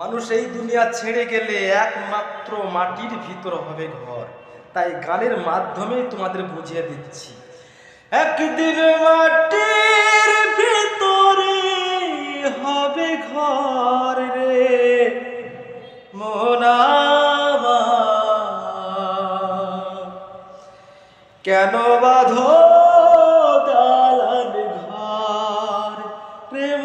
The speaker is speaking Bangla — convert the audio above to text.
মানুষ এই দুনিয়া ছেড়ে গেলে একমাত্র মাটির ভিতর হবে ঘর। তাই গানের মাধ্যমেই তোমাদের বুঝিয়ে দিচ্ছি। একদিন মাটির ভিতরে হবে ঘর রে মোনামা কেন বাঁধো দালান ঘর প্রেম